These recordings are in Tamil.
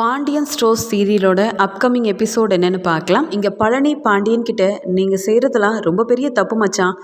பாண்டியன் ஸ்டோர்ஸ் சீரியலோட அப்கமிங் எபிசோட் என்னன்னு பார்க்கலாம். இங்கே பழனி பாண்டியன் கிட்ட நீங்கள் செய்கிறதெல்லாம் ரொம்ப பெரிய தப்பு மச்சான்.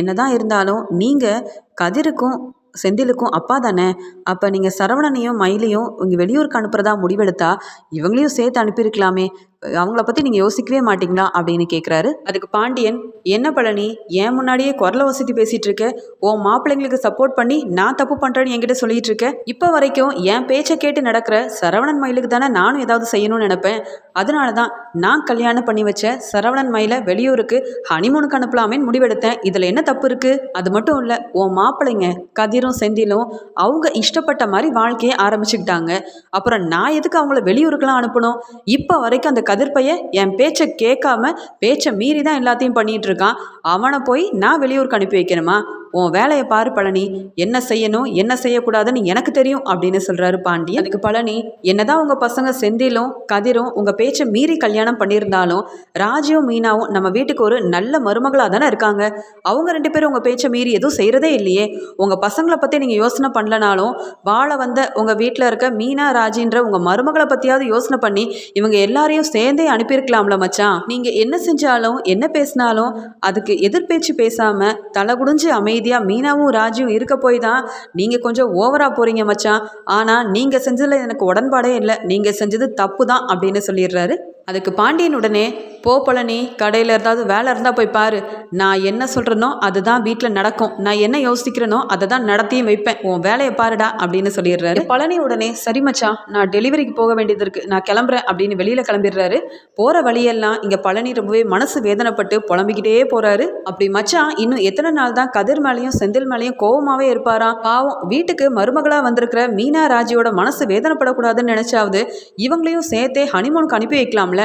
என்னதான் இருந்தாலும் நீங்கள் கதிருக்கும் செந்திலுக்கும் அப்பா தானே. அப்போ நீங்கள் சரவணனையும் மயிலையும் இங்கே வெளியூருக்கு அனுப்புகிறதா முடிவெடுத்தா இவங்களையும் சேர்த்து அனுப்பியிருக்கலாமே. அவங்கள பற்றி நீங்கள் யோசிக்கவே மாட்டீங்களா அப்படின்னு கேட்குறாரு அதுக்கு பாண்டியன் என்ன பழனி ஏன் முன்னாடியே குரல வசதி பேசிகிட்டு இருக்க ஓ மாப்பிள்ளைங்களுக்கு சப்போர்ட் பண்ணி நான் தப்பு பண்ணுறேன்னு என்கிட்ட சொல்லிட்டு இருக்க இப்போ வரைக்கும் என் பேச்சை கேட்டு நடக்கிற சரவணன் மயிலுக்கு தானே நானும் ஏதாவது செய்யணும்னு நினைப்பேன். அதனால தான் நான் கல்யாணம் பண்ணி வச்ச சரவணன் மயிலை வெளியூருக்கு ஹனிமூனுக்கு அனுப்பலாமேன்னு முடிவெடுத்தேன். இதில் என்ன தப்பு இருக்குது அது மட்டும் இல்லை உன் மாப்பிள்ளைங்க கதிரும் செந்திலும் அவங்க இஷ்டப்பட்ட மாதிரி வாழ்க்கையை ஆரம்பிச்சுக்கிட்டாங்க. அப்புறம் நான் எதுக்கு அவங்கள வெளியூருக்கெலாம் அனுப்பணும்? இப்போ வரைக்கும் அந்த கதிர் பையன் என் பேச்சை கேட்காம பேச்சை மீறி தான் எல்லாத்தையும் பண்ணிட்டு இருக்கான். அவனை போய் நான் வெளியூருக்கு அனுப்பி வைக்கணுமா? உன் வேலையை பாரு பழனி என்ன செய்யணும் என்ன செய்யக்கூடாதுன்னு எனக்கு தெரியும் அப்படின்னு சொல்கிறாரு பாண்டி. எனக்கு பழனி என்னதான் உங்கள் பசங்க செந்திலும் கதிரும் உங்கள் பேச்சை மீறி கல்யாணம் பண்ணியிருந்தாலும் ராஜியும் மீனாவும் நம்ம வீட்டுக்கு ஒரு நல்ல மருமகளாக தானே இருக்காங்க. அவங்க ரெண்டு பேரும் உங்கள் பேச்சை மீறி எதுவும் செய்கிறதே இல்லையே. உங்கள் பசங்களை பற்றி நீங்கள் யோசனை பண்ணலனாலும் வாழ வந்த உங்கள் வீட்டில் இருக்க மீனா ராஜின்ற உங்கள் மருமகளை பற்றியாவது யோசனை பண்ணி இவங்க எல்லாரையும் சேர்ந்தே அனுப்பியிருக்கலாம்ல மச்சான். நீங்கள் என்ன செஞ்சாலும் என்ன பேசினாலும் அதுக்கு எதிர்பேச்சு பேசாமல் தலை குடிஞ்சு அமைதியாக மீனாவும் ராஜும் இருக்க போய் தான் நீங்கள் கொஞ்சம் ஓவராக போகிறீங்க மச்சான். ஆனால் நீங்கள் செஞ்சதில் எனக்கு உடன்பாடே இல்லை. நீங்கள் செஞ்சது தப்பு தான் அப்படின்னு சொல்லிடுறாரு அதுக்கு பாண்டியன் உடனே போ பழனி கடையில் ஏதாவது வேலை இருந்தால் போய் பாரு. நான் என்ன சொல்கிறேனோ அதுதான் வீட்டில் நடக்கும். நான் என்ன யோசிக்கிறேனோ அதை தான் நடத்தியும் வைப்பேன். உன் வேலையை பாருடா அப்படின்னு சொல்லிடுறாரு. பழனி உடனே சரி மச்சான் நான் டெலிவரிக்கு போக வேண்டியது இருக்குது நான் கிளம்புறேன் அப்படின்னு வெளியில் கிளம்பிடுறாரு. போகிற வழியெல்லாம் இங்கே பழனி ரொம்பவே மனசு வேதனைப்பட்டு புலம்பிக்கிட்டே போகிறாரு அப்படி மச்சான் இன்னும் எத்தனை நாள் தான் கதிர் மேலேயும் செந்தில் மேலேயும் கோவமாகவே இருப்பாராம் பாவம் வீட்டுக்கு மருமகளாக வந்திருக்கிற மீனா ராஜியோட மனசு வேதனைப்படக்கூடாதுன்னு நினச்சாவது இவங்களையும் சேர்த்தே ஹனிமூனுக்கு அனுப்பி வைக்கலாம்ல.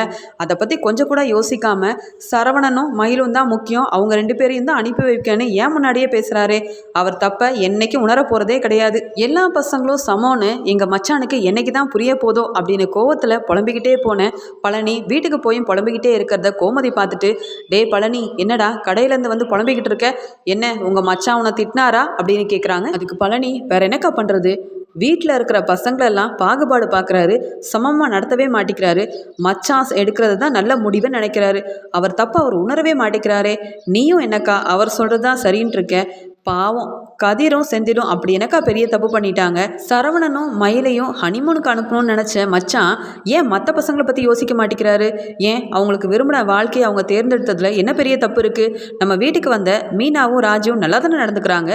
அதை பற்றி கொஞ்சம் கூட யோசிக்காமல் சரவணனும் மயிலும் தான் முக்கியம். அவங்க ரெண்டு பேரையும் தான் அனுப்பி வைக்கன்னு ஏன் முன்னாடியே பேசுகிறாரே அவர் தப்ப என்னைக்கு உணர போகிறதே கிடையாது. எல்லா பசங்களும் சமோன்னு எங்கள் மச்சானுக்கு என்னைக்கு தான் புரிய போதோ அப்படின்னு கோவத்தில் புலம்பிக்கிட்டே போனேன் பழனி வீட்டுக்கு போயும் புலம்பிக்கிட்டே இருக்கிறத கோமதி பார்த்துட்டு டே பழனி என்னடா கடையிலேருந்து வந்து புலம்பிக்கிட்டு இருக்க? என்ன உங்கள் மச்சான் உன்னை திட்டினாரா? அப்படின்னு கேட்குறாங்க அதுக்கு பழனி வேற என்னக்கா பண்ணுறது வீட்டில் இருக்கிற பசங்களெல்லாம் பாகுபாடு பார்க்குறாரு சமமாக நடத்தவே மாட்டேங்கிறாரு மச்சான் எடுக்கிறது தான் நல்ல முடிவுன்னு நினைக்கிறாரு. அவர் தப்பு அவர் உணரவே மாட்டேங்கிறாரே. நீயும் என்னக்கா அவர் சொல்கிறது தான் சரின்ட்டுருக்க இருக்க. பாவம். கதிரும் செந்திலும் அப்படி எனக்கா பெரிய தப்பு பண்ணிட்டாங்க. சரவணனும் மயிலையும் ஹனிமூனுக்கு அனுப்பணும்னு நினச்ச மச்சான் ஏன் மற்ற பசங்களை பற்றி யோசிக்க மாட்டேங்கிறாரு? ஏன் அவங்களுக்கு விரும்பின வாழ்க்கையை அவங்க தேர்ந்தெடுத்ததில் என்ன பெரிய தப்பு இருக்குது நம்ம வீட்டுக்கு வந்த மீனாவும் ராஜுவும் நல்லா தானே நடந்துக்கிறாங்க?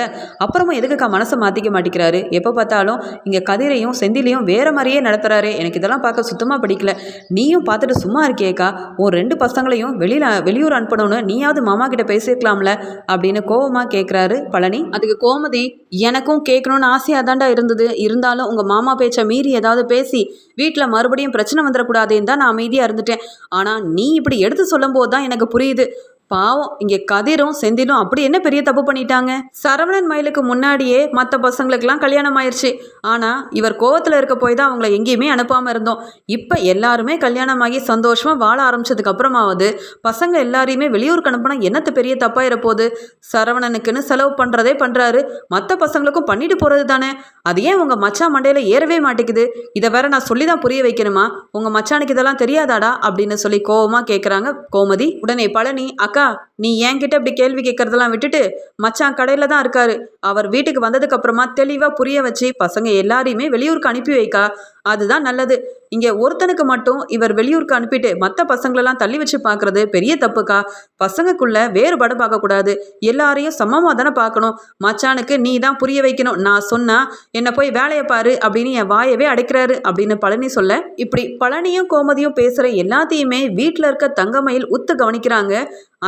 அப்புறமா எதுக்குக்கா மனசை மாற்றிக்க மாட்டேங்கிறாரு? எப்போ பார்த்தாலும் இங்கே கதிரையும் செந்திலையும் வேற மாதிரியே நடத்துகிறாரு எனக்கு இதெல்லாம் பார்க்க சுத்தமாக பிடிக்கல. நீயும் பார்த்துட்டு சும்மா இருக்கியேக்கா? உன் ரெண்டு பசங்களையும் வெளியில் வெளியூர் அனுப்பணும்னு நீயாவது மாமா கிட்ட பேசியிருக்கலாம்ல? அப்படின்னு கோவமாக கேட்குறாரு பழனி. அதுக்கு கோமதி எனக்கும் கேட்கணும்னு ஆசையாக தாண்டா இருந்தது. இருந்தாலும் உங்கள் மாமா பேச்சை மீறி ஏதாவது பேசி வீட்டில் மறுபடியும் பிரச்சனை வந்துடக்கூடாதுன்னு தான் நான் அமைதியாக இருந்துட்டேன். ஆனால் நீ இப்படி எடுத்து சொல்லும்போது தான் எனக்கு புரியுது. பாவம் இங்கே கதிரும் செந்திலும் அப்படி என்ன பெரிய தப்பு பண்ணிட்டாங்க? சரவணன் மயிலுக்கு முன்னாடியே மற்ற பசங்களுக்கெல்லாம் கல்யாணம் ஆயிடுச்சு ஆனால் இவர் கோவத்தில் இருக்க போய் தான் அவங்கள எங்கேயுமே அனுப்பாமல் இருந்தோம். இப்போ எல்லாருமே கல்யாணமாகி சந்தோஷமாக வாழ ஆரம்பிச்சதுக்கு அப்புறமாவது பசங்க எல்லாரையுமே வெளியூருக்கு அனுப்புனா என்னத்து பெரிய தப்பாக இருப்போது சரவணனுக்குன்னு செலவு பண்ணுறதே பண்ணுறாரு மற்ற பசங்களுக்கும் பண்ணிட்டு போகிறது தானே? அது ஏன் உங்கள் மச்சா மண்டையில் ஏறவே மாட்டேங்குது? இதை வேற நான் சொல்லி தான் புரிய வைக்கணுமா? உங்கள் மச்சானுக்கு இதெல்லாம் தெரியாதாடா? அப்படின்னு சொல்லி கோவமாக கேட்குறாங்க கோமதி. உடனே பழனி அக்கா அக்கா நீ என்கிட்ட இப்படி கேள்வி கேட்கறதெல்லாம் விட்டுட்டு மச்சான் கடையில் தான் இருக்காரு. அவர் வீட்டுக்கு வந்ததுக்கு அப்புறமா தெளிவாக புரிய வச்சு பசங்க எல்லாரையுமே வெளியூருக்கு அனுப்பி வைக்கா. அதுதான் நல்லது. இங்கே ஒருத்தனுக்கு மட்டும் இவர் வெளியூருக்கு அனுப்பிட்டு மற்ற பசங்களெல்லாம் தள்ளி வச்சு பார்க்குறது பெரிய தப்புக்கா? பசங்கக்குள்ள வேறுபாடு பார்க்கக்கூடாது. எல்லாரையும் சமமாக தானே பார்க்கணும். மச்சானுக்கு நீ தான் புரிய வைக்கணும். நான் சொன்னா என்னை போய் வேலையை பாரு அப்படின்னு என் வாயவே அடைக்கிறாரு அப்படின்னு பழனி சொல்ல. இப்படி பழனியும் கோமதியும் பேசுகிற எல்லாத்தையுமே வீட்டில் இருக்க தங்கமயில் உத்து கவனிக்கிறாங்க.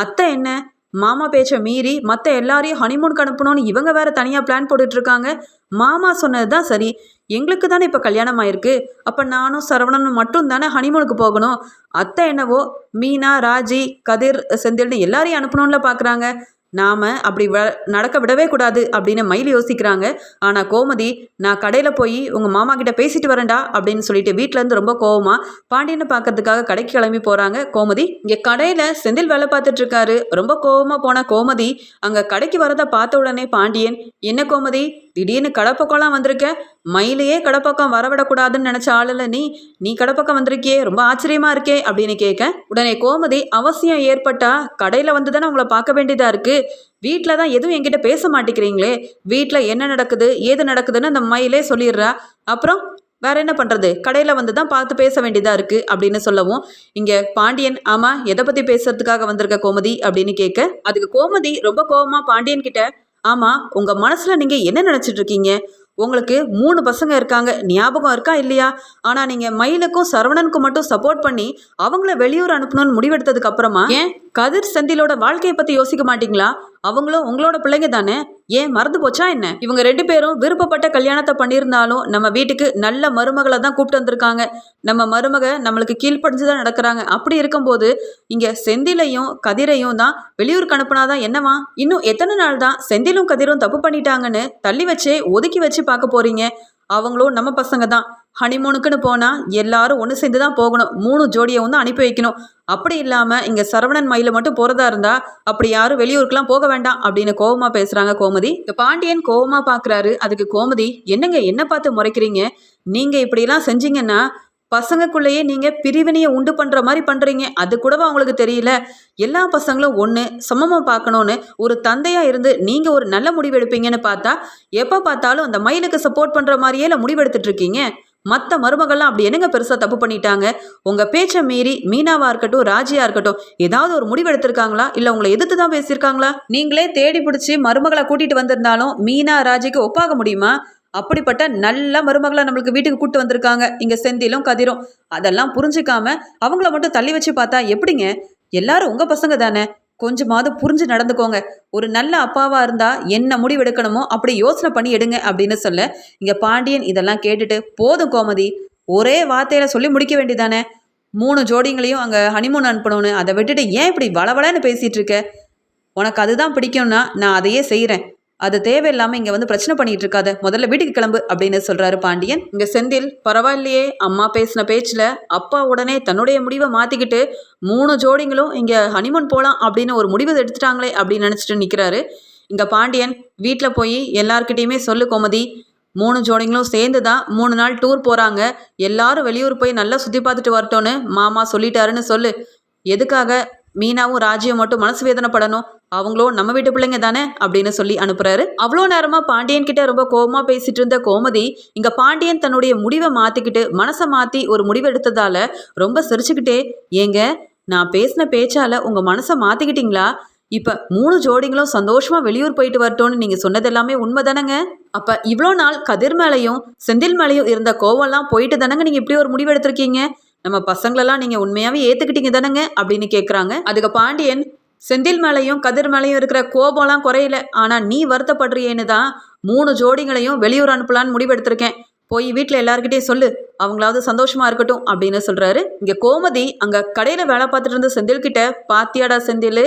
அத்தை என்ன? மாமா பேச்சை மீறி மற்ற எல்லாரையும் ஹனிமூனுக்கு அனுப்பணும்னு இவங்க வேற தனியாக பிளான் போட்டுட்ருக்காங்க மாமா சொன்னது தான் சரி. எங்களுக்கு தானே இப்போ கல்யாணம் ஆயிருக்கு அப்போ நானும் சரவணனும் மட்டும் தானே ஹனிமூனுக்கு போகணும்? அத்தை என்னவோ மீனா ராஜி கதிர் செந்தில்னு எல்லாரையும் அனுப்பணும்ல பார்க்குறாங்க நாம் அப்படி வ நடக்க விடவே கூடாது அப்படின்னு மயில் யோசிக்கிறாங்க. ஆனால் கோமதி நான் கடையில் போய் உங்கள் மாமா கிட்ட பேசிட்டு வரேன்டா அப்படின்னு சொல்லிட்டு வீட்டிலேருந்து ரொம்ப கோவமா பாண்டியனை பார்க்கறதுக்காக கடைக்கு கிளம்பி போகிறாங்க கோமதி இங்கே கடையில் செந்தில் வேலை பார்த்துட்டு இருக்காரு. ரொம்ப கோவமாக போன கோமதி அங்கே கடைக்கு வரதை பார்த்த உடனே பாண்டியன் என்ன கோமதி திடீர்னு கடப்பக்கம்லாம் வந்திருக்க? மயிலையே கடப்பக்கம் வரவிடக்கூடாதுன்னு நினச்ச ஆளுல நீ நீ கடப்பக்கம் வந்திருக்கியே ரொம்ப ஆச்சரியமா இருக்கே அப்படின்னு கேட்க உடனே கோமதி அவசியம் ஏற்பட்டா கடையில் வந்து தானே உங்களை பார்க்க வேண்டியதாக இருக்குது வீட்டில் தான் எதுவும் என்கிட்ட பேச மாட்டேங்கிறீங்களே? வீட்டில் என்ன நடக்குது ஏது நடக்குதுன்னு அந்த மயிலே சொல்லிடுறா. அப்புறம் வேற என்ன பண்ணுறது கடையில் வந்து தான் பார்த்து பேச வேண்டியதாக இருக்குது அப்படின்னு சொல்லவும் இங்கே பாண்டியன் ஆமாம் எதை பற்றி பேசுறதுக்காக வந்திருக்க கோமதி அப்படின்னு கேட்க அதுக்கு கோமதி ரொம்ப கோவமா பாண்டியன் கிட்ட ஆமாம் உங்கள் மனசில் நீங்கள் என்ன நினச்சிட்டு இருக்கீங்க? உங்களுக்கு மூணு பசங்க இருக்காங்க ஞாபகம் இருக்கா இல்லையா? ஆனால் நீங்கள் மயிலுக்கும் சரவணனுக்கும் மட்டும் சப்போர்ட் பண்ணி அவங்கள வெளியூர் அனுப்பணும்னு முடிவெடுத்ததுக்கு அப்புறமா ஏன்? கதிர் செந்திலோட வாழ்க்கையை பற்றி யோசிக்க மாட்டீங்களா? அவங்களும் உங்களோட பிள்ளைங்க தானே? ஏன் மறந்து போச்சா என்ன? இவங்க ரெண்டு பேரும் விருப்பப்பட்ட கல்யாணத்தை பண்ணியிருந்தாலும் நம்ம வீட்டுக்கு நல்ல மருமகளை தான் கூப்பிட்டு வந்திருக்காங்க. நம்ம மருமக நம்மளுக்கு கீழ்ப்படிஞ்சு தான் நடக்கிறாங்க. அப்படி இருக்கும்போது இங்கே செந்திலையும் கதிரையும் தான் வெளியூருக்கு அனுப்புனாதான் என்னவா இன்னும் எத்தனை நாள் தான் செந்திலும் கதிரும் தப்பு பண்ணிட்டாங்கன்னு தள்ளி வச்சே ஒதுக்கி வச்சு பார்க்க போறீங்க. அவங்களும் நம்ம பசங்க தான். ஹனிமூனுக்குன்னு போனால் எல்லாரும் ஒன்று சேர்ந்து தான் போகணும். மூணு ஜோடியை வந்து அனுப்பி வைக்கணும். அப்படி இல்லாமல் இங்கே சரவணன் மயில மட்டும் போகிறதா இருந்தா அப்படி யாரும் வெளியூருக்குலாம் போக வேண்டாம் அப்படின்னு கோவமாக பேசுகிறாங்க கோமதி. இந்த பாண்டியன் கோவமாக பார்க்குறாரு அதுக்கு கோமதி என்னங்க என்ன பார்த்து முறைக்கிறீங்க? நீங்கள் இப்படிலாம் செஞ்சீங்கன்னா பசங்கக்குள்ளேயே நீங்கள் பிரிவினையை உண்டு பண்ணுற மாதிரி பண்ணுறீங்க அது கூடவா அவங்களுக்கு தெரியல. எல்லா பசங்களும் ஒன்று சமமாக பார்க்கணுன்னு ஒரு தந்தையாக இருந்து நீங்கள் ஒரு நல்ல முடிவு எடுப்பீங்கன்னு பார்த்தா எப்போ பார்த்தாலும் அந்த மயிலுக்கு சப்போர்ட் பண்ணுற மாதிரியே முடிவெடுத்துட்டு இருக்கீங்க. மற்ற மருமகள்லாம் அப்படி என்னங்க பெருசாக தப்பு பண்ணிட்டாங்க? உங்கள் பேச்சை மீறி மீனாவாக இருக்கட்டும் ராஜியாக இருக்கட்டும் ஏதாவது ஒரு முடிவு எடுத்திருக்காங்களா? இல்லை உங்களை எதிர்த்து தான் பேசியிருக்காங்களா? நீங்களே தேடி பிடிச்சி மருமகளை கூட்டிகிட்டு வந்திருந்தாலும் மீனா ராஜிக்கு ஒப்பாக முடியுமா? அப்படிப்பட்ட நல்ல மருமகளை நம்மளுக்கு வீட்டுக்கு கூட்டு வந்திருக்காங்க. இங்க செந்திலும் கதிரும். அதெல்லாம் புரிஞ்சுக்காம அவங்கள மட்டும் தள்ளி வச்சு பார்த்தா எப்படிங்க? எல்லாரும் உங்க பசங்க தானே? கொஞ்சமாவது புரிஞ்சு நடந்துக்கோங்க. ஒரு நல்ல அப்பாவா இருந்தா என்ன முடிவு எடுக்கணுமோ அப்படி யோசனை பண்ணி எடுங்க அப்படின்னு சொல்ல இங்க பாண்டியன் இதெல்லாம் கேட்டுட்டு போதும் கோமதி ஒரே வார்த்தையில சொல்லி முடிக்க வேண்டியதானே மூணு ஜோடிங்களையும் அங்கே ஹனிமூன் அனுப்பணும்னு அதை விட்டுட்டு ஏன் இப்படி வளவளன்னு பேசிட்டு இருக்க? உனக்கு அதுதான் பிடிக்கும்னா நான் அதையே செய்கிறேன் அது தேவையில்லாமல் இங்கே வந்து பிரச்சனை பண்ணிகிட்டு இருக்காத முதல்ல வீட்டுக்கு கிளம்பு அப்படின்னு சொல்கிறாரு பாண்டியன். இங்கே செந்தில் பரவாயில்லையே அம்மா பேசின பேச்சில் அப்பா உடனே தன்னுடைய முடிவை மாற்றிக்கிட்டு மூணு ஜோடிங்களும் இங்கே ஹனிமூன் போகலாம் அப்படின்னு ஒரு முடிவு எடுத்துட்டாங்களே அப்படின்னு நினச்சிட்டு நிற்கிறாரு இங்கே பாண்டியன் வீட்டில் போய் எல்லார்கிட்டேயுமே சொல்லு கோமதி. மூணு ஜோடிங்களும் சேர்ந்து தான் மூணு நாள் டூர் போகிறாங்க எல்லாரும் வெளியூர் போய் நல்லா சுற்றி பார்த்துட்டு வரட்டோன்னு மாமா சொல்லிட்டாருன்னு சொல்லு. எதுக்காக மீனாவும் ராஜியும் மட்டும் மனசு வேதனைப்படணும்? அவங்களும் நம்ம வீட்டு பிள்ளைங்க தானே? அப்படின்னு சொல்லி அனுப்புறாரு. அவ்வளோ நேரமா பாண்டியன் கிட்ட ரொம்ப கோபமா பேசிட்டு இருந்த கோமதி இங்க பாண்டியன் தன்னுடைய முடிவை மாத்திக்கிட்டு மனசை மாத்தி ஒரு முடிவு எடுத்ததால ரொம்ப சிரிச்சுக்கிட்டே ஏங்க நான் பேசின பேச்சால உங்க மனசை மாத்திக்கிட்டீங்களா? இப்ப மூணு ஜோடிங்களும் சந்தோஷமா வெளியூர் போயிட்டு வரட்டோன்னு நீங்க சொன்னது எல்லாமே உண்மை தானங்க அப்ப இவ்வளோ நாள் கதிர் மேலையும் செந்தில் மேலையும் இருந்த கோவம்லாம் போயிட்டு தானங்க நீங்க இப்படி ஒரு முடிவு எடுத்திருக்கீங்க? நம்ம பசங்களெல்லாம் நீங்கள் உண்மையாகவே ஏற்றுக்கிட்டீங்க தானேங்க? அப்படின்னு கேட்குறாங்க அதுக்கு பாண்டியன் செந்தில் மேலையும் கதிர் மேலையும் இருக்கிற கோபம்லாம் குறையல. ஆனால் நீ வருத்தப்படுறியேன்னு தான் மூணு ஜோடிங்களையும் வெளியூர் அனுப்பலான்னு முடிவெடுத்திருக்கேன். போய் வீட்டில் எல்லாருக்கிட்டே சொல்லு. அவங்களாவது சந்தோஷமா இருக்கட்டும் அப்படின்னு சொல்றாரு. இங்க கோமதி அங்க கடையில வேலை பார்த்துட்டு இருந்த செந்தில் கிட்ட பாத்தியாடா செந்தில்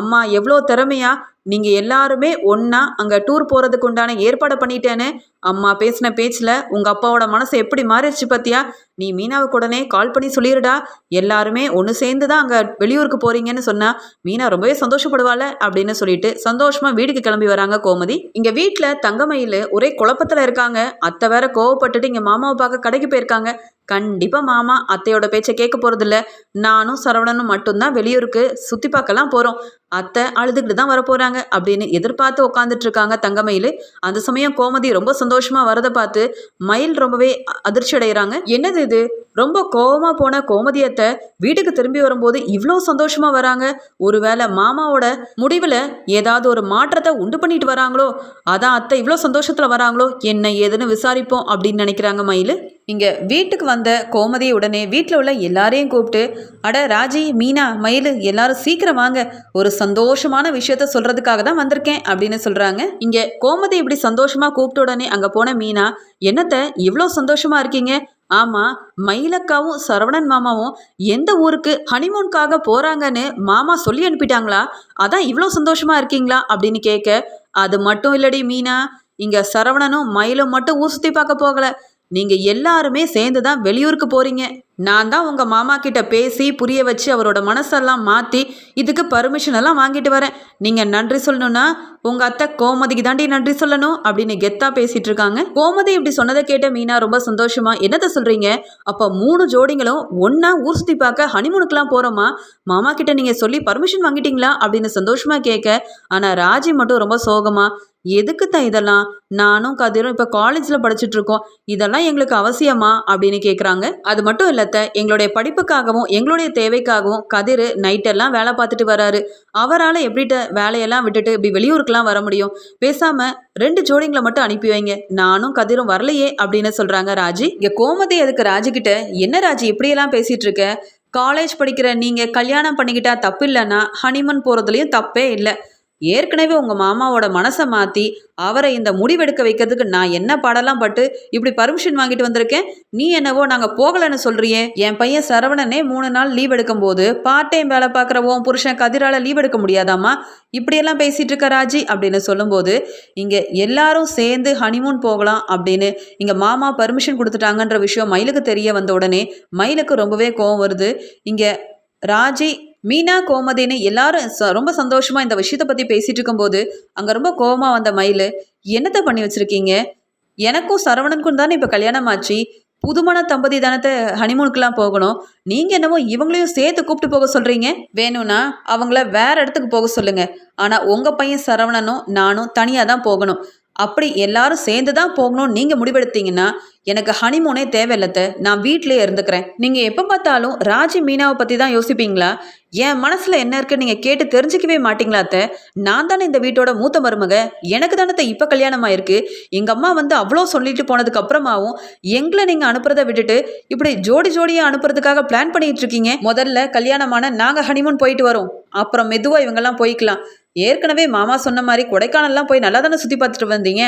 அம்மா எவ்வளோ திறமையா நீங்க எல்லாருமே ஒன்னா அங்க டூர் போறதுக்கு உண்டான ஏற்பாடு பண்ணிட்டேன்னு அம்மா பேசின பேச்சில் உங்க அப்பாவோட மனசு எப்படி மாறிடுச்சு பத்தியா? நீ மீனாவுக்கு உடனே கால் பண்ணி சொல்லிடுடா எல்லாருமே ஒன்று சேர்ந்து தான் அங்கே வெளியூருக்கு போறீங்கன்னு சொன்னா மீனா ரொம்பவே சந்தோஷப்படுவாள்? அப்படின்னு சொல்லிட்டு சந்தோஷமா வீட்டுக்கு கிளம்பி வராங்க கோமதி. இங்க வீட்டில் தங்கமயில் ஒரே குழப்பத்தில் இருக்காங்க. அத்தை வேற கோவப்பட்டுட்டு இங்க மாமாவை பார்க்க கடைக்கு போயிருக்காங்க. இருக்காங்க கண்டிப்பாக மாமா அத்தையோட பேச்சை கேட்க போகிறதில்ல நானும் சரவணனும் மட்டும்தான் வெளியூருக்கு சுற்றி பார்க்கலாம் போகிறோம் அத்தை அழுதுகிட்டு தான் வரப்போகிறாங்க அப்படின்னு எதிர்பார்த்து உட்காந்துட்டு இருக்காங்க தங்கமயில். அந்த சமயம் கோமதி ரொம்ப சந்தோஷமாக வரதை பார்த்து மயில் ரொம்பவே அதிர்ச்சி அடைகிறாங்க என்னது இது? ரொம்ப கோபமாக போன கோமதி அத்தை வீட்டுக்கு திரும்பி வரும்போது இவ்வளோ சந்தோஷமாக வராங்க. ஒருவேளை மாமாவோட முடிவில் ஏதாவது ஒரு மாற்றத்தை உண்டு பண்ணிட்டு வராங்களோ? அதான் அத்தை இவ்வளோ சந்தோஷத்தில் வராங்களோ? என்ன ஏதுன்னு விசாரிப்போம் அப்படின்னு நினைக்கிறாங்க மயில். இங்கே வீட்டுக்கு வந்த கோமதி உடனே வீட்டில் உள்ள எல்லாரையும் கூப்பிட்டு அட ராஜி மீனா மயில் எல்லாரும் சீக்கிரம் வாங்க. ஒரு சந்தோஷமான விஷயத்த சொல்கிறதுக்காக தான் வந்திருக்கேன் அப்படின்னு சொல்கிறாங்க இங்கே கோமதி இப்படி சந்தோஷமாக கூப்பிட்ட உடனே அங்கே போன மீனா என்னத்தை இவ்வளோ சந்தோஷமாக இருக்கீங்க? ஆமாம் மயிலக்காவும் சரவணன் மாமாவும் எந்த ஊருக்கு ஹனிமூனுக்காக போகிறாங்கன்னு மாமா சொல்லி அனுப்பிட்டாங்களா? அதான் இவ்வளோ சந்தோஷமாக இருக்கீங்களா? அப்படின்னு கேட்க அது மட்டும் இல்லடி மீனா. இங்கே சரவணனும் மயிலும் மட்டும் ஊர் சுற்றி பார்க்க போகலை. நீங்க எல்லாருமே சேர்ந்து தான் வெளியூருக்கு போறீங்க. நான் தான் உங்க மாமா கிட்ட பேசி புரிய வச்சு அவரோட மனசெல்லாம் மாத்தி இதுக்கு பர்மிஷன் எல்லாம் வாங்கிட்டு வரேன். நீங்க நன்றி சொல்லணும்னா உங்க அத்தை கோமதிக்கு தாண்டி நன்றி சொல்லணும் அப்படின்னு கெத்தா பேசிட்டு இருக்காங்க. கோமதி இப்படி சொன்னதை கேட்ட மீனா ரொம்ப சந்தோஷமா என்னத்த சொல்றீங்க? அப்ப மூணு ஜோடிங்களும் ஒன்றா ஊர் சுத்தி பார்க்க ஹனிமூனுக்குலாம் போறோமா? மாமா கிட்ட நீங்க சொல்லி பர்மிஷன் வாங்கிட்டீங்களா? அப்படின்னு சந்தோஷமா கேட்க ஆனா ராஜி மட்டும் ரொம்ப சோகமா எதுக்கு தான் இதெல்லாம்? நானும் கதிரும் இப்போ காலேஜில் படிச்சுட்டு இருக்கோம் இதெல்லாம் எங்களுக்கு அவசியமா? அப்படின்னு கேட்குறாங்க அது மட்டும் இல்லத்த எங்களுடைய படிப்புக்காகவும் எங்களுடைய தேவைக்காகவும் கதிர் நைட்டெல்லாம் வேலை பார்த்துட்டு வராரு. அவரால் எப்படிட்ட வேலையெல்லாம் விட்டுட்டு இப்படி வெளியூருக்குலாம் வர முடியும்? பேசாமல் ரெண்டு ஜோடிங்களை மட்டும் அனுப்பி வைங்க. நானும் கதிரும் வரலையே அப்படின்னு சொல்கிறாங்க ராஜி. இங்கே கோமதி அதுக்கு ராஜிக்கிட்ட என்ன ராஜி இப்படியெல்லாம் பேசிகிட்டு இருக்க காலேஜ் படிக்கிற நீங்கள் கல்யாணம் பண்ணிக்கிட்டா தப்பு இல்லைன்னா ஹனிமன் போகிறதுலையும் தப்பே இல்லை. ஏற்கனவே உங்கள் மாமாவோட மனசை மாற்றி அவரை இந்த முடிவெடுக்க வைக்கிறதுக்கு நான் என்ன பாடலாம் பட்டு இப்படி பர்மிஷன் வாங்கிட்டு வந்திருக்கேன்? நீ என்னவோ நாங்கள் போகலைன்னு சொல்கிறியே என் பையன் சரவணனே மூணு நாள் லீவ் எடுக்கும்போது பார்ட் டைம் வேலை பார்க்குற உன் புருஷன் கதிரால லீவ் எடுக்க முடியாதாம்மா? இப்படியெல்லாம் பேசிகிட்டு இருக்க ராஜி அப்படின்னு சொல்லும்போது இங்கே எல்லாரும் சேர்ந்து ஹனிமூன் போகலாம் அப்படின்னு இங்கே மாமா பர்மிஷன் கொடுத்துட்டாங்கன்ற விஷயம் மயிலுக்கு தெரிய வந்த உடனே மயிலுக்கு ரொம்பவே கோவம் வருது. இங்கே ராஜி மீனா கோமதின்னு எல்லாரும் ச- ரொம்ப சந்தோஷமா இந்த விஷயத்தை பத்தி பேசிட்டு இருக்கும்போது அங்க ரொம்ப கோவமா வந்த மயில் என்னத்தை பண்ணி வச்சிருக்கீங்க? எனக்கும் சரவணனுக்கும் தானே இப்ப கல்யாணம் ஆச்சு? புதுமண தம்பதி தானத்தை ஹனிமூனுக்குலாம் போகணும். நீங்க என்னவோ இவங்களையும் சேர்த்து கூப்பிட்டு போக சொல்றீங்க? வேணும்னா அவங்கள வேற இடத்துக்கு போக சொல்லுங்க. ஆனா உங்க பையன் சரவணனும் நானும் தனியா தான் போகணும். அப்படி எல்லாரும் சேர்ந்து தான் போகணும்னு நீங்கள் முடிவெடுத்தீங்கன்னா எனக்கு ஹனிமூனே தேவையில்லத்த நான் வீட்டிலே இருந்துக்கிறேன். நீங்கள் எப்போ பார்த்தாலும் ராஜி மீனாவை பற்றி தான் யோசிப்பீங்களா? என் மனசில் என்ன இருக்குன்னு நீங்கள் கேட்டு தெரிஞ்சுக்கவே மாட்டீங்களா அத்தை நான் தானே இந்த வீட்டோட மூத்த மருமக? எனக்கு தானே இப்போ கல்யாணம் ஆயிருக்கு எங்கள் அம்மா வந்து அவ்வளோ சொல்லிட்டு போனதுக்கு அப்புறமாவும் எங்களை நீங்கள் அனுப்புறதை விட்டுட்டு இப்படி ஜோடி ஜோடியாக அனுப்புறதுக்காக பிளான் பண்ணிட்டு இருக்கீங்க? முதல்ல கல்யாணமான நாங்கள் ஹனிமூன் போயிட்டு வரோம். அப்புறம் மெதுவாக இவங்கெல்லாம் போய்க்கலாம். ஏற்கனவே மாமா சொன்ன மாதிரி கொடைக்கானல்லாம் போய் நல்லா தானே சுற்றி பார்த்துட்டு வந்தீங்க?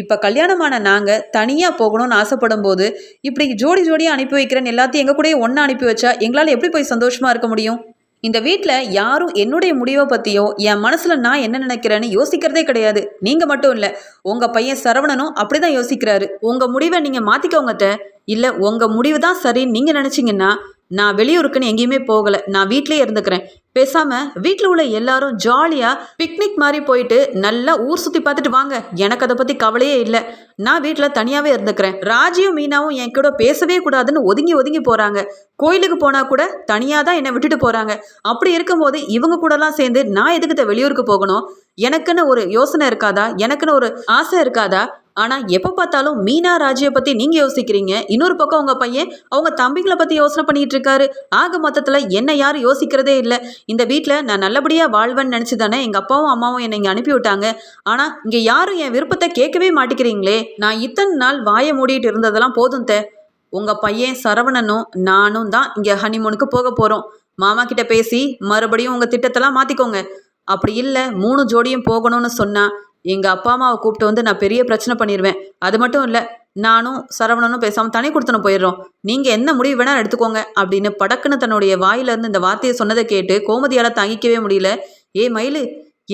இப்போ கல்யாணமான நாங்கள் தனியாக போகணும்னு ஆசைப்படும் போது இப்படி ஜோடி ஜோடியாக அனுப்பி வைக்கிறேன் எல்லாத்தையும் எங்கள் கூடயே ஒன்றா அனுப்பி வச்சா எங்களால் எப்படி போய் சந்தோஷமாக இருக்க முடியும்? இந்த வீட்டில் யாரும் என்னுடைய முடிவை பற்றியோ என் மனசில் நான் என்ன நினைக்கிறேன்னு யோசிக்கிறதே கிடையாது. நீங்கள் மட்டும் இல்லை உங்கள் பையன் சரவணனும் அப்படி தான் யோசிக்கிறாரு. உங்கள் முடிவை நீங்கள் மாற்றிக்கோங்க இல்லை உங்கள் முடிவு தான் சரின்னு நீங்கள் நினச்சிங்கன்னா நான் வெளியூருக்குன்னு எங்கேயுமே போகலை. நான் வீட்டிலேயே இருந்துக்கிறேன். பேசாமல் வீட்டில் உள்ள எல்லாரும் ஜாலியாக பிக்னிக் மாதிரி போயிட்டு நல்லா ஊர் சுற்றி பார்த்துட்டு வாங்க. எனக்கு அதை பற்றி கவலையே இல்லை. நான் வீட்டில் தனியாகவே இருந்துக்கிறேன். ராஜியும் மீனாவும் என் கூட பேசவே கூடாதுன்னு ஒதுங்கி ஒதுங்கி போகிறாங்க கோயிலுக்கு போனால் கூட தனியாக தான் என்னை விட்டுட்டு போகிறாங்க அப்படி இருக்கும்போது இவங்க கூடலாம் சேர்ந்து நான் எதுக்கு வெளியூருக்கு போகணும்? எனக்குன்னு ஒரு யோசனை இருக்காதா? எனக்குன்னு ஒரு ஆசை இருக்காதா? ஆனால் எப்போ பார்த்தாலும் மீனா ராஜியை பற்றி நீங்கள் யோசிக்கிறீங்க. இன்னொரு பக்கம் உங்கள் பையன் அவங்க தம்பிகளை பற்றி யோசனை பண்ணிகிட்டு இருக்காரு. ஆக மொத்தத்தில் என்ன யாரும் யோசிக்கிறதே இல்லை. இந்த வீட்டில் நான் நல்லபடியாக வாழ்வேன்னு நினச்சி தானே எங்கள் அப்பாவும் அம்மாவும் என்னை இங்கே அனுப்பி விட்டாங்க. ஆனால் இங்கே யாரும் என் விருப்பத்தை கேட்கவே மாட்டேங்கிறீங்களே. நான் இத்தனை நாள் வாயை மூடிட்டு இருந்ததெல்லாம் போதும் தே. உங்கள் பையன் சரவணனும் நானும் தான் இங்கே ஹனிமூனுக்கு போக போகிறோம் மாமா கிட்ட பேசி மறுபடியும் உங்கள் திட்டத்தெல்லாம் மாற்றிக்கோங்க அப்படி இல்லை மூணு ஜோடியும் போகணும்னு சொன்னால் எங்கள் அப்பா அம்மாவை கூப்பிட்டு வந்து நான் பெரிய பிரச்சனை பண்ணிடுவேன் அது மட்டும் இல்லை நானும் சரவணனும் பேசாமல் தனி கொடுத்தனும் போயிடுறோம். நீங்கள் என்ன முடிவு வேணால் எடுத்துக்கோங்க அப்படின்னு படக்குன்னு தன்னுடைய வாயிலிருந்து இந்த வார்த்தையை சொன்னதை கேட்டு கோமதியால் தாங்கிக்கவே முடியல. ஏ மயிலு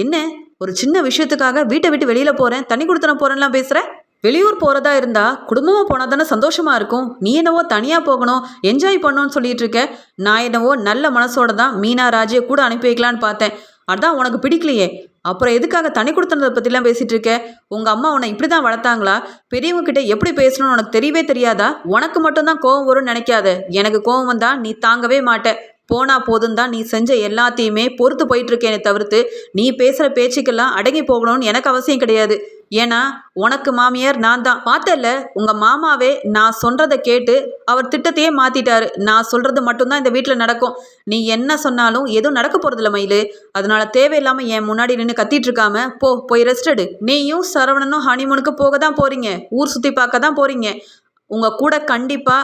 என்ன? ஒரு சின்ன விஷயத்துக்காக வீட்டை விட்டு வெளியில் போகிறேன் தனி கொடுத்தனும் போகிறேன்லாம் பேசுகிற வெளியூர் போகிறதா இருந்தால் குடும்பமாக போனால் தானே சந்தோஷமாக இருக்கும். நீ என்னவோ தனியாக போகணும் என்ஜாய் பண்ணணும்னு சொல்லிட்டு இருக்க. நான் என்னவோ நல்ல மனசோட தான் மீனா ராஜியை கூட அனுப்பி வைக்கலான்னு பார்த்தேன். அதான் உனக்கு பிடிக்கலையே. அப்புறம் எதுக்காக தனி கொடுத்தனதை பற்றிலாம் பேசிகிட்டு இருக்க? உங்கள் அம்மா உன்னை இப்படி தான் வளர்த்தாங்களா? பெரியவங்க கிட்ட எப்படி பேசணும்னு உனக்கு தெரியவே தெரியாதா? உனக்கு மட்டும்தான் கோவம் வரும்னு நினைக்காத. எனக்கு கோவம் வந்தால் நீ தாங்கவே மாட்ட. போனா போதும் தான் நீ செஞ்ச எல்லாத்தையுமே பொறுத்து போயிட்டு இருக்கேனே தவிர்த்து நீ பேசுகிற பேச்சுக்கெல்லாம் அடங்கி போகணும்னு எனக்கு அவசியம் கிடையாது. ஏன்னா உனக்கு மாமியார் நான் தான். பார்த்தல உங்க மாமாவே நான் சொல்றதை கேட்டு அவர் திட்டத்தையே மாத்திட்டாரு. நான் சொல்றது மட்டும்தான் இந்த வீட்டில் நடக்கும். நீ என்ன சொன்னாலும் எதுவும் நடக்க போறதில்ல மயிலு. அதனால தேவையில்லாம என் முன்னாடி நின்று கத்திட்டு இருக்காம போ போய் ரெஸ்ட் எடு. நீயும் சரவணனும் ஹனிமூனுக்கு போக தான் போறீங்க. ஊர் சுத்தி பார்க்க தான் போறீங்க. உங்க கூட கண்டிப்பா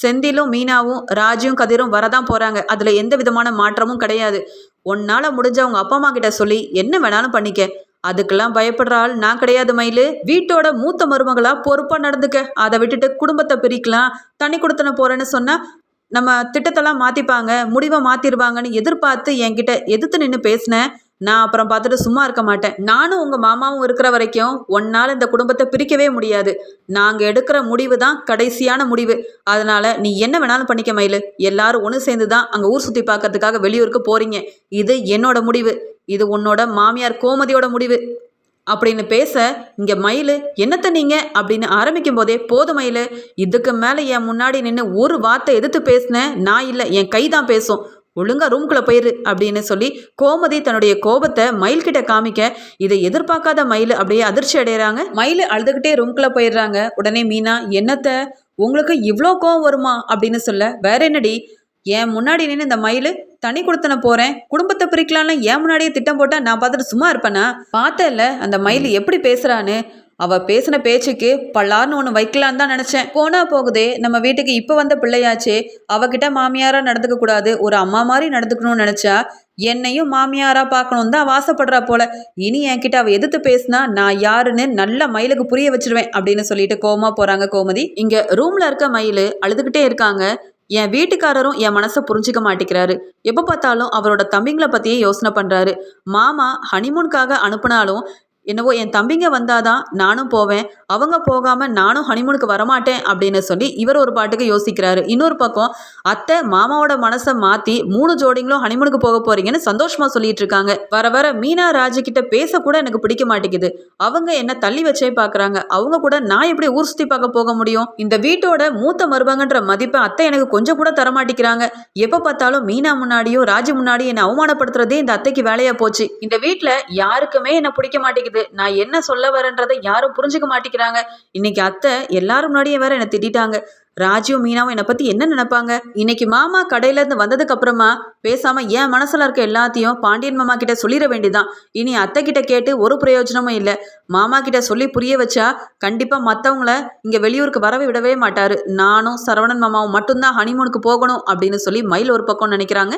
செந்திலும் மீனாவும் ராஜியும் கதிரும் வரதான் போறாங்க. அதுல எந்த விதமான மாற்றமும் கிடையாது. உன்னால முடிஞ்ச உங்க அப்பா அம்மா கிட்ட சொல்லி என்ன வேணாலும் பண்ணிக்க. அதுக்கெல்லாம் பயப்படுற ஆள் நான் கிடையாது மயிலு. வீட்டோட மூத்த மருமகளா பொறுப்பா நடந்துக்க. அதை விட்டுட்டு குடும்பத்தை பிரிக்கலாம். தண்ணி கொடுத்தன போறேன்னு சொன்னா நம்ம திட்டத்தெல்லாம் மாத்திப்பாங்க. முடிவை மாத்திருவாங்கன்னு எதிர்பார்த்து என்கிட்ட எதிர்த்து நின்று பேசினேன் நான் அப்புறம் பார்த்துட்டு சும்மா இருக்க மாட்டேன். நானும் உங்கள் மாமாவும் இருக்கிற வரைக்கும் ஒன்னால் இந்த குடும்பத்தை பிரிக்கவே முடியாது. நாங்கள் எடுக்கிற முடிவு தான் கடைசியான முடிவு. அதனால் நீ என்ன வேணாலும் பண்ணிக்க மயிலு. எல்லாரும் ஒன்று சேர்ந்து தான் அங்கே ஊர் சுற்றி பார்க்கறதுக்காக வெளியூருக்கு போகிறீங்க இது என்னோட முடிவு. இது உன்னோட மாமியார் கோமதியோட முடிவு. அப்படின்னு பேச இங்கே மயில் என்னத்த நீங்கள் அப்படின்னு ஆரம்பிக்கும் போதே போதும் மயில் இதுக்கு மேலே என் முன்னாடி நின்று ஒரு வார்த்தை எதிர்த்து பேசினேன் நான் இல்லை என் கை தான் பேசும். ஒழுங்கா ரூம்குள்ளே போயிரு அப்படின்னு சொல்லி கோமதி தன்னுடைய கோபத்தை மயில் கிட்ட காமிக்க இதை எதிர்பார்க்காத மயில் அப்படியே அதிர்ச்சி அடைகிறாங்க மயில் அழுதுகிட்டே ரூம்குள்ளே போயிடுறாங்க. உடனே மீனா என்னத்த? உங்களுக்கு இவ்வளோ கோவம் வருமா? அப்படின்னு சொல்ல வேற என்னடி? என் முன்னாடி நின்று இந்த மயில் தனி கொடுத்தன போகிறேன் குடும்பத்தை பிரிக்கலான்னு ஏன் முன்னாடியே திட்டம் போட்டால் நான் பார்த்துட்டு சும்மா இருப்பேனா? பார்த்தேன்ல அந்த மயில் எப்படி பேசுகிறான்னு அவ பேசின பேச்சுக்கு பல்லார்னு ஒன்று வைக்கலான்னு தான் நினச்சேன். போனா போகுதே நம்ம வீட்டுக்கு இப்போ வந்த பிள்ளையாச்சே அவகிட்ட மாமியாராக நடந்துக்க கூடாது ஒரு அம்மா மாதிரி நடந்துக்கணும்னு நினச்சா என்னையும் மாமியாரா பார்க்கணும் தான் வாசப்படுறா போல. இனி என்கிட்ட அவ எதிர்த்து பேசினா நான் யாருன்னு நல்ல மயிலுக்கு புரிய வச்சிருவேன் அப்படின்னு சொல்லிட்டு கோமா போறாங்க கோமதி. இங்க ரூம்ல இருக்க மயில் அழுதுகிட்டே இருக்காங்க. என் வீட்டுக்காரரும் என் மனசை புரிஞ்சிக்க மாட்டேங்கிறாரு. எப்போ பார்த்தாலும் அவரோட தம்பிங்களை பற்றியே யோசனை பண்ணுறாரு மாமா ஹனிமூனுக்காக அனுப்புனாலும் என்னவோ என் தம்பிங்க வந்தாதான் நானும் போவேன். அவங்க போகாமல் நானும் ஹனிமூனுக்கு வரமாட்டேன் அப்படின்னு சொல்லி இவர் ஒரு பாட்டுக்கு யோசிக்கிறாரு. இன்னொரு பக்கம் அத்தை மாமாவோட மனசை மாற்றி மூணு ஜோடிங்களும் ஹனிமூனுக்கு போக போறீங்கன்னு சந்தோஷமாக சொல்லிட்டு இருக்காங்க. வர வர மீனா ராஜு கிட்ட பேசக்கூட எனக்கு பிடிக்க மாட்டேங்குது. அவங்க என்ன தள்ளி வச்சே பார்க்குறாங்க அவங்க கூட நான் எப்படி ஊர் சுற்றி பார்க்க போக முடியும்? இந்த வீட்டோட மூத்த மருமகன்ற மதிப்பை அத்தை எனக்கு கொஞ்சம் கூட தரமாட்டேங்கிறாங்க எப்போ பார்த்தாலும் மீனா முன்னாடியும் ராஜு முன்னாடியும் என்னை அவமானப்படுத்துறதே இந்த அத்தைக்கு வேலையா போச்சு. இந்த வீட்டில் யாருக்குமே என்ன பிடிக்க மாட்டேங்குது. நான் என்ன சொல்ல வரேன்றதை யாரும் புரிஞ்சுக்க மாட்டேங்கிறாங்க. இன்னைக்கு அத்தை எல்லாரும் முன்னாடியே வேற என்னை திட்டிட்டாங்க. ராஜுவும் மீனாவும் என்னை பற்றி என்ன நினைப்பாங்க? இன்னைக்கு மாமா கடையிலேருந்து வந்ததுக்கு அப்புறமா பேசாம என் மனசுல இருக்க எல்லாத்தையும் பாண்டியன் மாமா கிட்ட சொல்லிட வேண்டியதான் இனி அத்தை கிட்ட கேட்டு ஒரு பிரயோஜனமும் இல்லை. மாமா கிட்ட சொல்லி புரிய வச்சா கண்டிப்பாக மற்றவங்கள இங்கே வெளியூருக்கு வரவே விடவே மாட்டாரு. நானும் சரவணன் மாமாவும் மட்டும்தான் ஹனிமூனுக்கு போகணும் அப்படின்னு சொல்லி மயில் ஒரு பக்கம் நினைக்கிறாங்க.